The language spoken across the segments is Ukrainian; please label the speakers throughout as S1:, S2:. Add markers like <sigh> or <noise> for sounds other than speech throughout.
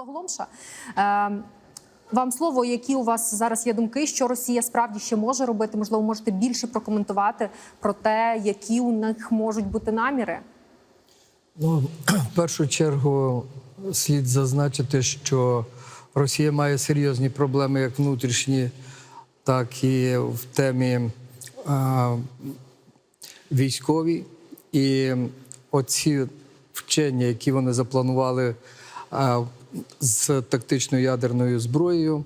S1: Микола Голомша. Е, вам слово, які у вас зараз є думки, що Росія справді ще може робити? Можливо, можете більше прокоментувати про те, які у них можуть бути наміри.
S2: Ну, <clears throat> в першу чергу слід зазначити, що Росія має серйозні проблеми як внутрішні, так і в темі а, військовій. І оці вчення, які вони запланували а, з тактичною ядерною зброєю,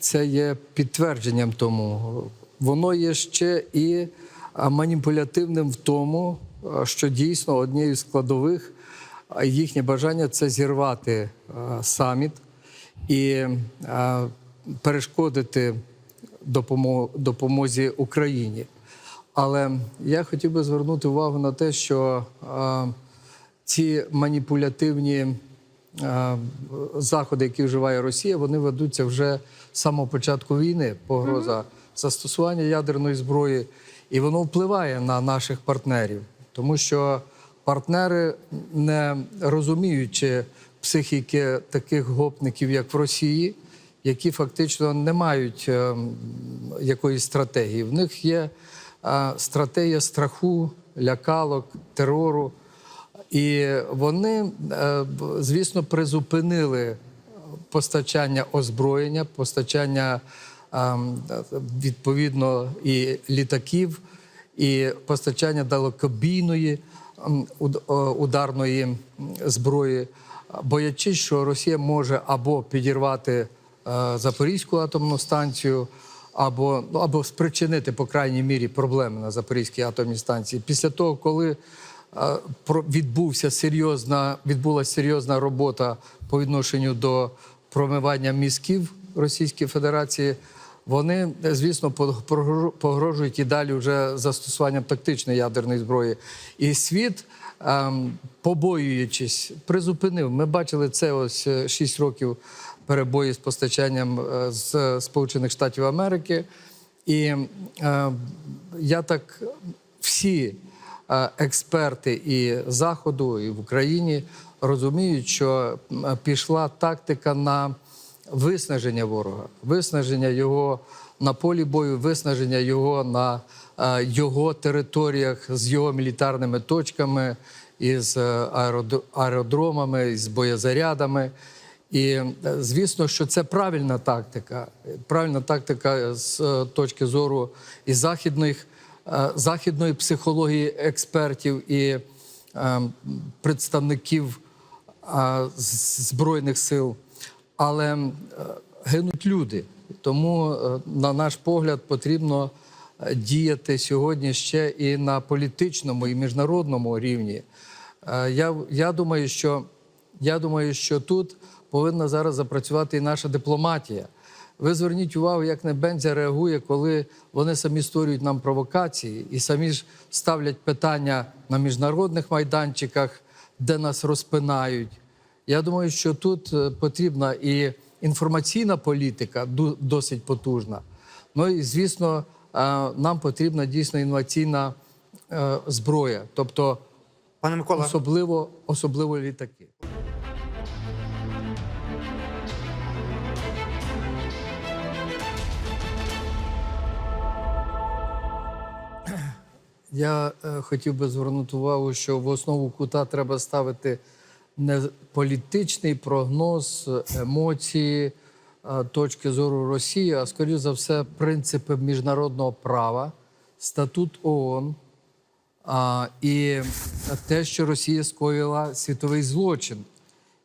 S2: це є підтвердженням тому. Воно є ще і маніпулятивним в тому, що дійсно однією з складових їхнє бажання це зірвати саміт і перешкодити допомозі Україні. Але я хотів би звернути увагу на те, що ці маніпулятивні заходи, які вживає Росія, вони ведуться вже з самого початку війни. Погроза застосування ядерної зброї, і воно впливає на наших партнерів, тому що партнери, не розуміючи психіки таких гопників, як в Росії, які фактично не мають е, якоїсь стратегії. В них є е, стратегія страху, лякалок, терору. І вони, е, звісно, призупинили постачання озброєння, постачання ем, відповідно і літаків, і постачання далекобійної е, ударної зброї, боячись, що Росія може або підірвати е, Запорізьку атомну станцію, або, ну, або спричинити, по крайній мірі, проблеми на Запорізькій атомній станції. Після того, коли відбувся серйозна, відбулася серйозна робота по відношенню до промивання мізків Російської Федерації. Вони, е, звісно, по- погрожують і далі вже застосуванням тактичної ядерної зброї. І світ, ем, побоюючись, призупинив. Ми бачили це ось 6 років перебої з постачанням е, з Сполучених Штатів Америки. І е, я так всі е, експерти і Заходу, і в Україні розуміють, що пішла тактика на виснаження ворога, виснаження його на полі бою, виснаження його на е, його територіях з його мілітарними точками, із е, аеродр- аеродромами, із боєзарядами. І е, звісно, що це правильна тактика. Правильна тактика з точки зору і західних, західної психології експертів і е, представників е, збройних сил. Але е, гинуть люди. Тому, е, на наш погляд, потрібно е, діяти сьогодні ще і на політичному і міжнародному рівні. Е, Я, я, думаю, що, я думаю, що тут повинна зараз запрацювати і наша дипломатія. Ви зверніть увагу, як Небензя реагує, коли вони самі створюють нам провокації і самі ж ставлять питання на міжнародних майданчиках, де нас розпинають. Я думаю, що тут е, потрібна і інформаційна політика досить потужна. Ну і звісно, е, нам потрібна дійсно інноваційна е, зброя, тобто
S3: Пане Микола,
S2: особливо, особливо літаки. Я е, хотів би звернути увагу, що в основу кута треба ставити не політичний прогноз, емоції, е, точки зору Росії, а скоріш за все, принципи міжнародного права, статут ООН і те, що Росія скоїла світовий злочин.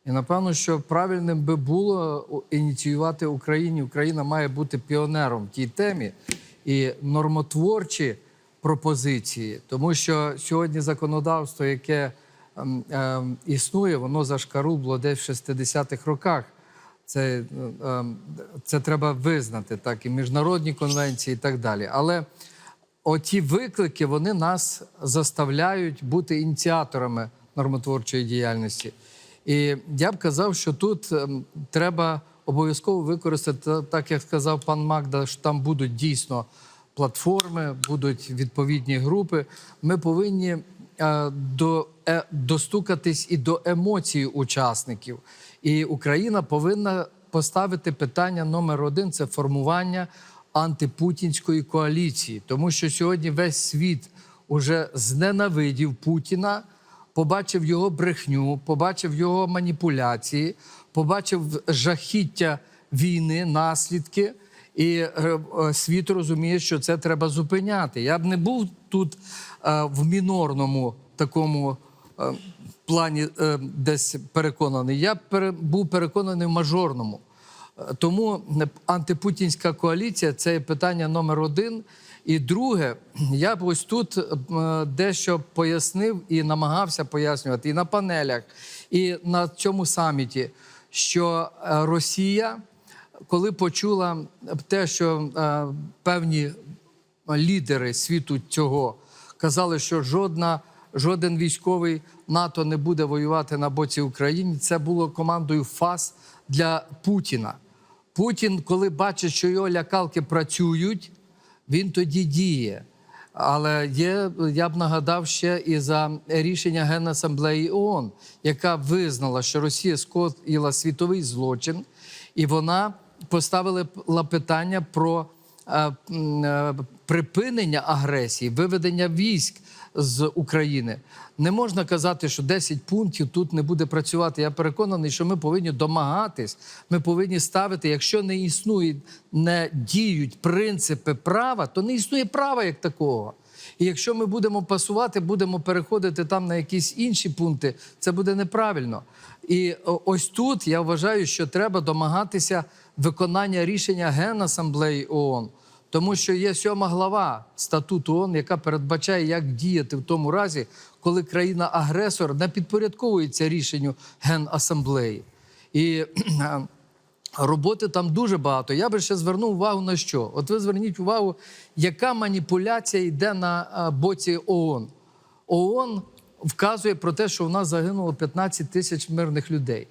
S2: І напевно, що правильним би було ініціювати Україні. Україна має бути піонером в тій темі і нормотворчі пропозиції, тому що сьогодні законодавство, яке ем, ем, існує, воно зашкарубло десь в 60-х роках. Це, ем, це треба визнати, так, і міжнародні конвенції, і так далі. Але оті виклики вони нас заставляють бути ініціаторами нормотворчої діяльності. І я б казав, що тут треба обов'язково використати, так як сказав пан Магда, що там будуть дійсно платформи, будуть відповідні групи. Ми повинні е, до, е, достукатись і до емоцій учасників. І Україна повинна поставити питання номер один це формування антипутінської коаліції, тому що сьогодні весь світ уже зненавидів Путіна, побачив його брехню, побачив його маніпуляції, побачив жахіття війни, наслідки. І е, е, світ розуміє, що це треба зупиняти. Я б не був тут е, в мінорному такому плані десь переконаний. Я був переконаний в мажорному. Тому антипутінська коаліція це питання номер один. І друге, я б ось тут дещо пояснив і намагався пояснювати і на панелях, і на цьому саміті, що Росія коли почула те, що е, певні лідери світу цього казали, що жодна, жоден військовий НАТО не буде воювати на боці України, це було командою ФАС для Путіна. Путін, коли бачить, що його лякалки працюють, він тоді діє. Але є, я б нагадав ще і за рішення Генасамблеї ООН, яка визнала, що Росія скоїла світовий злочин, і вона поставила питання про е, е, припинення агресії, виведення військ з України. Не можна казати, що 10 пунктів тут не буде працювати. Я переконаний, що ми повинні домагатись. Ми повинні ставити, якщо не існують, не діють принципи права, то не існує права як такого. І якщо ми будемо пасувати, будемо переходити там на якісь інші пункти, це буде неправильно. І ось тут я вважаю, що треба домагатися виконання рішення Генасамблеї ООН. Тому що є сьома глава статуту ООН, яка передбачає, як діяти в тому разі, коли країна-агресор не підпорядковується рішенню Генасамблеї. І роботи там дуже багато. Я би ще звернув увагу на що. От ви зверніть увагу, яка маніпуляція йде на боці ООН. ООН вказує про те, що у нас загинуло 15 тисяч мирних людей.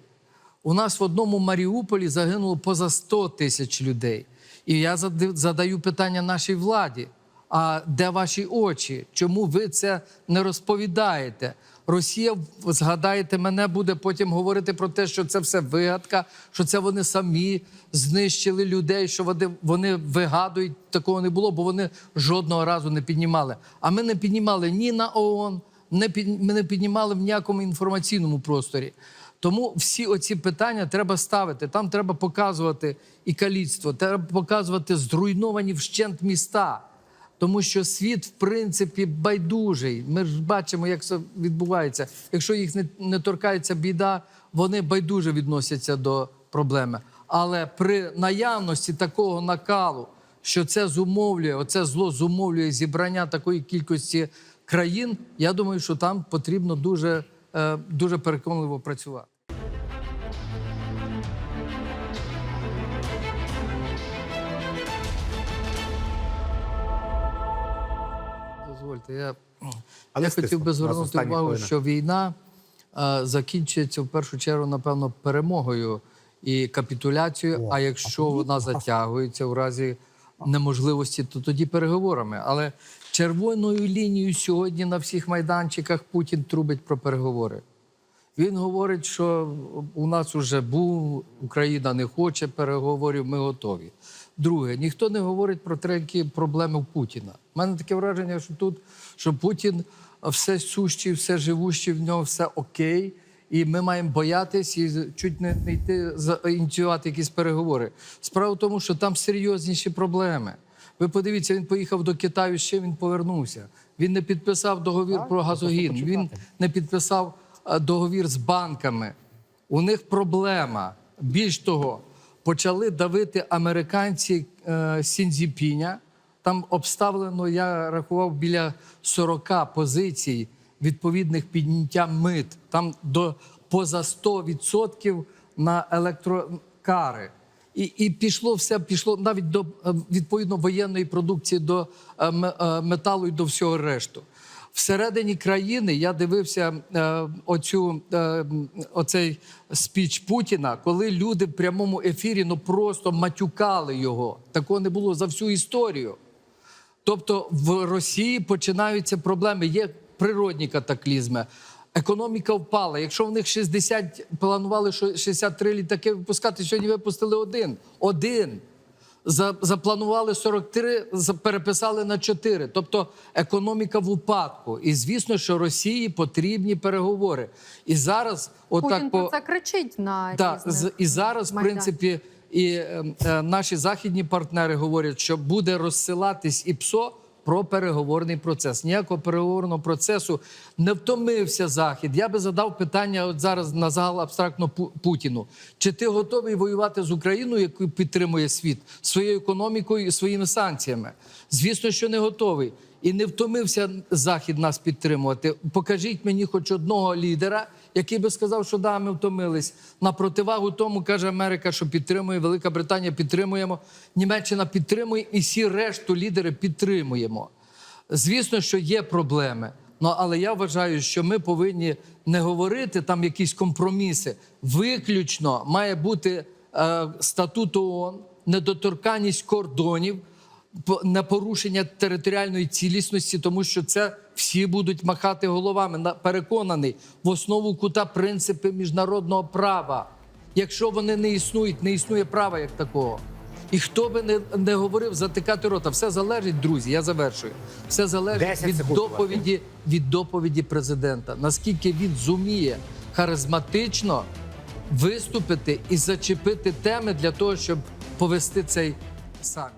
S2: У нас в одному Маріуполі загинуло поза 100 тисяч людей. І я задаю питання нашій владі: а де ваші очі? Чому ви це не розповідаєте? Росія, згадаєте, мене буде потім говорити про те, що це все вигадка, що це вони самі знищили людей, що вони, вигадують, такого не було, бо вони жодного разу не піднімали. А ми не піднімали ні на ООН, не ми не піднімали в ніякому інформаційному просторі. Тому всі оці питання треба ставити. Там треба показувати і каліцтво, треба показувати зруйновані вщент міста. Тому що світ, в принципі, байдужий. Ми ж бачимо, як це відбувається. Якщо їх не, не торкається біда, вони байдуже відносяться до проблеми. Але при наявності такого накалу, що це зумовлює, оце зло зумовлює зібрання такої кількості країн, я думаю, що там потрібно дуже, е, дуже переконливо працювати. Дозвольте, я,
S3: Але
S2: я хотів би звернути увагу,
S3: хвилина.
S2: що війна а, закінчується в першу чергу, напевно, перемогою і капітуляцією. А якщо вона затягується в разі неможливості, то тоді переговорами. Але червоною лінією сьогодні на всіх майданчиках Путін трубить про переговори. Він говорить, що у нас вже був, Україна не хоче переговорів, ми готові. Друге, ніхто не говорить про трекі проблеми в Путіна. У мене таке враження, що тут що Путін все сущий, все живущий, в нього все окей. І ми маємо боятись і чуть не, не йти за ініціювати якісь переговори. Справа в тому, що там серйозніші проблеми. Ви подивіться, він поїхав до Китаю, ще він повернувся. Він не підписав договір про газогін. Він не підписав договір з банками. У них проблема. Більш того, почали давити американці е, Сінзіпіня. Там обставлено, я рахував біля 40 позицій відповідних підняття мит. Там до поза 100% на електрокари. І, і пішло все, пішло навіть до е, відповідно воєнної продукції, до е, е, металу і до всього решту. Всередині країни я дивився е, оцю, е, оцей спіч Путіна, коли люди в прямому ефірі ну просто матюкали його. Такого не було за всю історію. Тобто в Росії починаються проблеми. Є природні катаклізми. Економіка впала. Якщо в них 60, планували 63 літаки випускати, сьогодні випустили один. Один. За- Запланували 43, за- переписали на 4. Тобто економіка в упадку. І звісно, що Росії потрібні переговори. І зараз,
S1: Путін
S2: отак
S1: про
S2: по
S1: це кричить на
S2: да,
S1: різних
S2: і зараз, в принципі, і е, е, наші західні партнери говорять, що буде розсилатись і ПСО про переговорний процес. Ніякого переговорного процесу не втомився Захід. Я би задав питання от зараз на загал абстрактно Путіну. Чи ти готовий воювати з Україною, яку підтримує світ своєю економікою і своїми санкціями? Звісно, що не готовий. І не втомився Захід нас підтримувати. Покажіть мені хоч одного лідера, який би сказав, що да, ми втомились. На противагу тому каже Америка, що підтримує, Велика Британія підтримуємо, Німеччина підтримує, і всі решту лідери підтримуємо. Звісно, що є проблеми. Ну, але я вважаю, що ми повинні не говорити там якісь компроміси. Виключно має бути е, статут ООН, недоторканність кордонів, на порушення територіальної цілісності, тому що це всі будуть махати головами. На- Переконаний в основу кута принципи міжнародного права. Якщо вони не існують, не існує права як такого. І хто би не, не говорив затикати рота, все залежить, друзі. Я завершую. Все залежить від доповіді від доповіді президента. Наскільки він зуміє харизматично виступити і зачепити теми для того, щоб повести цей саміт.